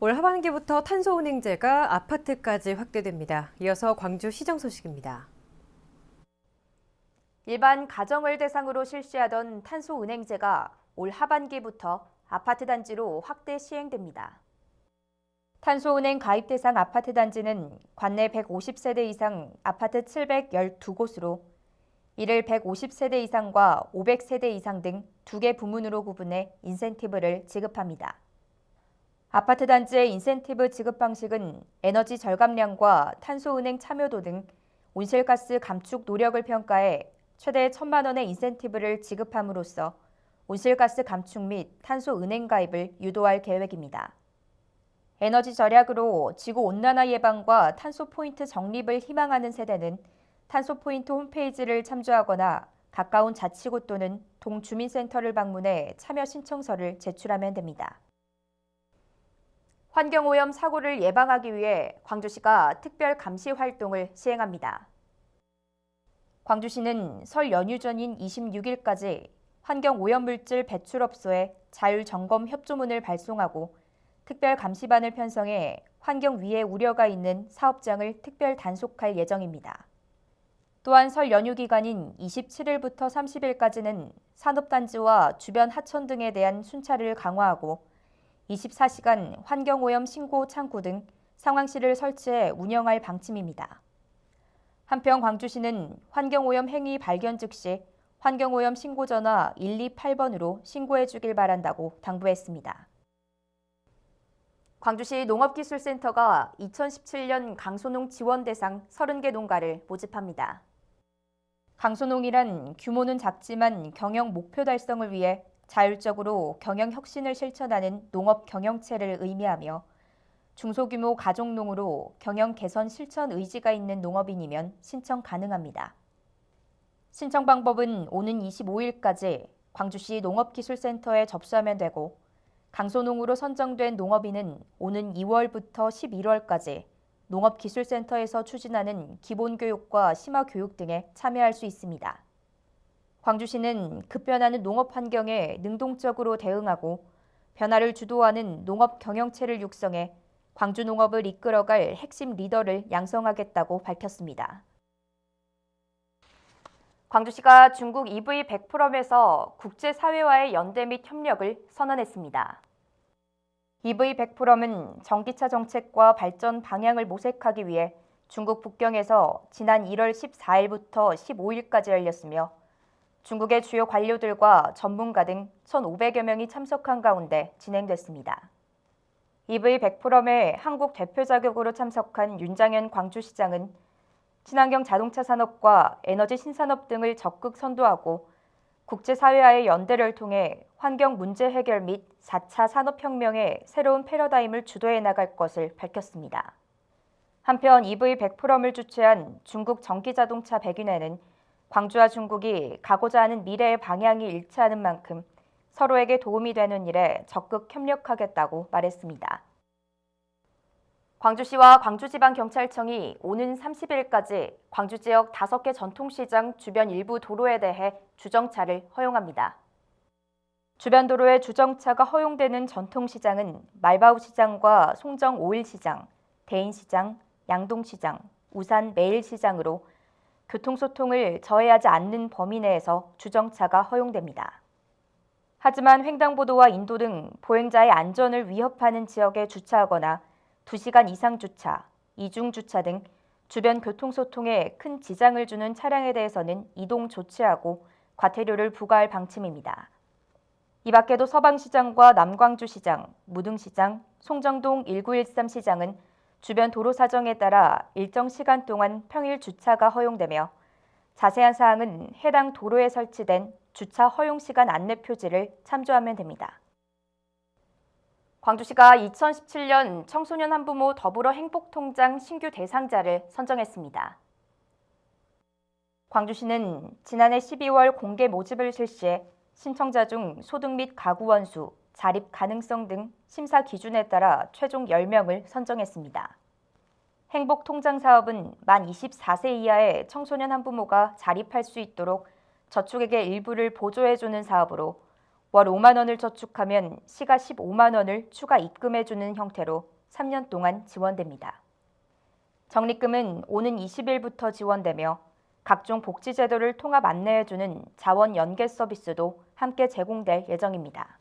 올 하반기부터 탄소운행제가 아파트까지 확대됩니다. 이어서 광주 시정 소식입니다. 일반 가정을 대상으로 실시하던 탄소 은행제가 올 하반기부터 아파트 단지로 확대 시행됩니다. 탄소 은행 가입 대상 아파트 단지는 관내 150세대 이상 아파트 712곳으로 이를 150세대 이상과 500세대 이상 등 두 개 부문으로 구분해 인센티브를 지급합니다. 아파트 단지의 인센티브 지급 방식은 에너지 절감량과 탄소 은행 참여도 등 온실가스 감축 노력을 평가해 최대 1천만 원의 인센티브를 지급함으로써 온실가스 감축 및 탄소 은행 가입을 유도할 계획입니다. 에너지 절약으로 지구 온난화 예방과 탄소 포인트 적립을 희망하는 세대는 탄소 포인트 홈페이지를 참조하거나 가까운 자치구 또는 동주민센터를 방문해 참여 신청서를 제출하면 됩니다. 환경오염 사고를 예방하기 위해 광주시가 특별 감시 활동을 시행합니다. 광주시는 설 연휴 전인 26일까지 환경오염물질 배출업소에 자율점검 협조문을 발송하고 특별 감시반을 편성해 환경 위해 우려가 있는 사업장을 특별 단속할 예정입니다. 또한 설 연휴 기간인 27일부터 30일까지는 산업단지와 주변 하천 등에 대한 순찰을 강화하고 24시간 환경오염 신고 창구 등 상황실을 설치해 운영할 방침입니다. 한편 광주시는 환경오염 행위 발견 즉시 환경오염 신고 전화 128번으로 신고해 주길 바란다고 당부했습니다. 광주시 농업기술센터가 2017년 강소농 지원 대상 30개 농가를 모집합니다. 강소농이란 규모는 작지만 경영 목표 달성을 위해 자율적으로 경영 혁신을 실천하는 농업 경영체를 의미하며 중소규모 가족농으로 경영 개선 실천 의지가 있는 농업인이면 신청 가능합니다. 신청 방법은 오는 25일까지 광주시 농업기술센터에 접수하면 되고 강소농으로 선정된 농업인은 오는 2월부터 11월까지 농업기술센터에서 추진하는 기본교육과 심화교육 등에 참여할 수 있습니다. 광주시는 급변하는 농업 환경에 능동적으로 대응하고 변화를 주도하는 농업 경영체를 육성해 광주 농업을 이끌어갈 핵심 리더를 양성하겠다고 밝혔습니다. 광주시가 중국 EV 100포럼에서 국제사회와의 연대 및 협력을 선언했습니다. EV 100포럼은 전기차 정책과 발전 방향을 모색하기 위해 중국 북경에서 지난 1월 14일부터 15일까지 열렸으며 중국의 주요 관료들과 전문가 등 1,500여 명이 참석한 가운데 진행됐습니다. EV 100포럼에 한국 대표 자격으로 참석한 윤장현 광주시장은 친환경 자동차 산업과 에너지 신산업 등을 적극 선도하고 국제사회와의 연대를 통해 환경 문제 해결 및 4차 산업혁명의 새로운 패러다임을 주도해 나갈 것을 밝혔습니다. 한편 EV 100포럼을 주최한 중국 전기자동차 백윤회는 광주와 중국이 가고자 하는 미래의 방향이 일치하는 만큼 서로에게 도움이 되는 일에 적극 협력하겠다고 말했습니다. 광주시와 광주지방경찰청이 오는 30일까지 광주 지역 5개 전통시장 주변 일부 도로에 대해 주정차를 허용합니다. 주변 도로에 주정차가 허용되는 전통시장은 말바우시장과 송정 5일시장, 대인시장, 양동시장, 우산 매일시장으로 교통소통을 저해하지 않는 범위 내에서 주정차가 허용됩니다. 하지만 횡단보도와 인도 등 보행자의 안전을 위협하는 지역에 주차하거나 2시간 이상 주차, 이중 주차 등 주변 교통소통에 큰 지장을 주는 차량에 대해서는 이동 조치하고 과태료를 부과할 방침입니다. 이 밖에도 서방시장과 남광주시장, 무등시장, 송정동 1913시장은 주변 도로 사정에 따라 일정 시간 동안 평일 주차가 허용되며 자세한 사항은 해당 도로에 설치된 주차 허용 시간 안내 표지를 참조하면 됩니다. 광주시가 2017년 청소년 한부모 더불어 행복통장 신규 대상자를 선정했습니다. 광주시는 지난해 12월 공개 모집을 실시해 신청자 중 소득 및 가구 원수, 자립 가능성 등 심사 기준에 따라 최종 10명을 선정했습니다. 행복통장 사업은 만 24세 이하의 청소년 한 부모가 자립할 수 있도록 저축액의 일부를 보조해주는 사업으로 월 5만 원을 저축하면 시가 15만 원을 추가 입금해주는 형태로 3년 동안 지원됩니다. 적립금은 오는 20일부터 지원되며 각종 복지 제도를 통합 안내해주는 자원 연계 서비스도 함께 제공될 예정입니다.